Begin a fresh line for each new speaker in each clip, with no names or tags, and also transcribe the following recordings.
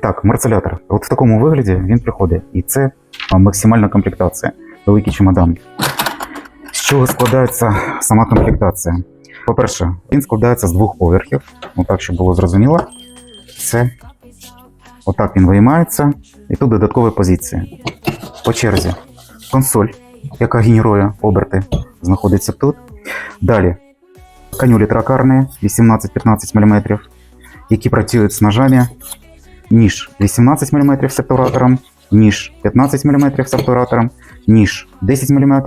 І так, марцелятор. От в такому вигляді він приходить. І це максимальна комплектація. Великий чемодан. З чого складається сама комплектація? По-перше, він складається з двох поверхів. Отак, щоб було зрозуміло. Це отак він виймається. І тут додаткові позиції. По черзі. Консоль, яка генерує оберти, знаходиться тут. Далі канюлі тракарні 18-15 мм, які працюють з ножами ніж 18 мм з обтуратором, ніж 15 мм з обтуратором, ніж 10 мм.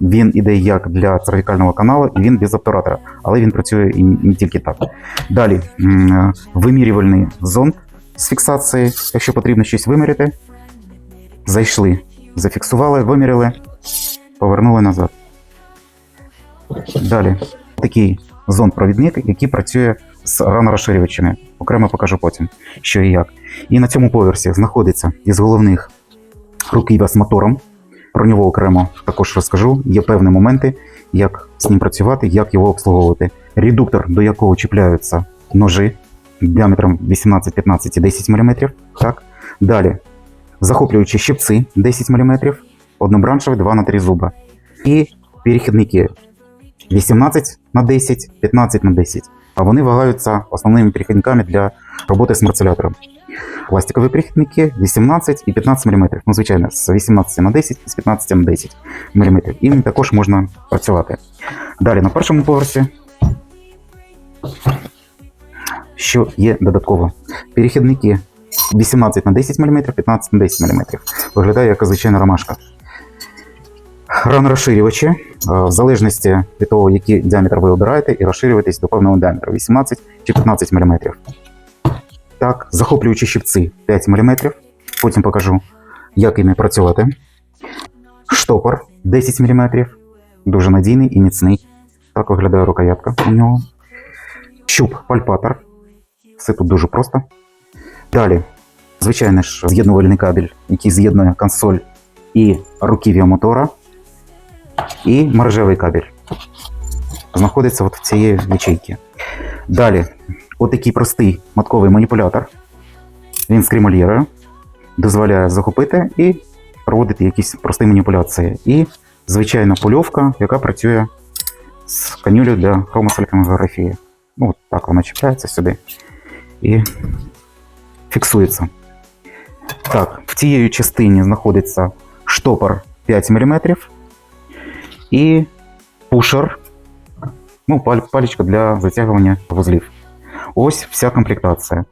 Він іде як для цервікального каналу, і він без обтуратора, але він працює і не тільки так. Далі вимірювальний зонд з фіксації, якщо потрібно щось виміряти. Зайшли, зафіксували, виміряли, повернули назад. Далі такий зонд-провідник, який працює з ранорозширювачами. Окремо покажу потім, що і як. І на цьому поверсі знаходиться із головних руків'я з мотором. Про нього окремо також розкажу. Є певні моменти, як з ним працювати, як його обслуговувати. Редуктор, до якого чіпляються ножі діаметром 18, 15 і 10 мм. Так. Далі захоплюючі щипці 10 мм, однобраншеві 2 на 3 зуба. І перехідники 18 на 10, 15 на 10. А вони вагаються основними перехідниками для роботи з марцелятором. Пластикові перехідники 18 і 15 мм. Ну, звичайно, з 18 на 10 і з 15 на 10 мм. Іми також можна працювати. Далі на першому поверсі. Що є додатково? Перехідники 18 на 10 мм, 15 на 10 мм. Виглядає як звичайна ромашка. Ранорозширювачі, е, в залежності від того, який діаметр ви обираєте, і розширюєтесь до певного діаметру 18 чи 15 мм. Так, захоплюючі щипці 5 мм. Потім покажу, як іми працювати. Штопор 10 мм. Дуже надійний і міцний. Так виглядає рукоятка у нього. Щуп пальпатор. Все тут дуже просто. Далі, звичайно ж, з'єднувальний кабель, який з'єднує консоль і руків'я мотора. І мережевий кабель. Знаходиться от в цієї ячейки. Далі, отакий простий матковий маніпулятор. Він скремолірує, дозволяє захопити і проводити якісь прості маніпуляції. І звичайна польовка, яка працює з канюлю для хромосалькомографії. Ну, от так вона чіпляється сюди і фіксується. Так, в цієї частині знаходиться штопор 5 мм і пушер, ну, паль- паличка для затягування вузлів. Ось вся комплектація.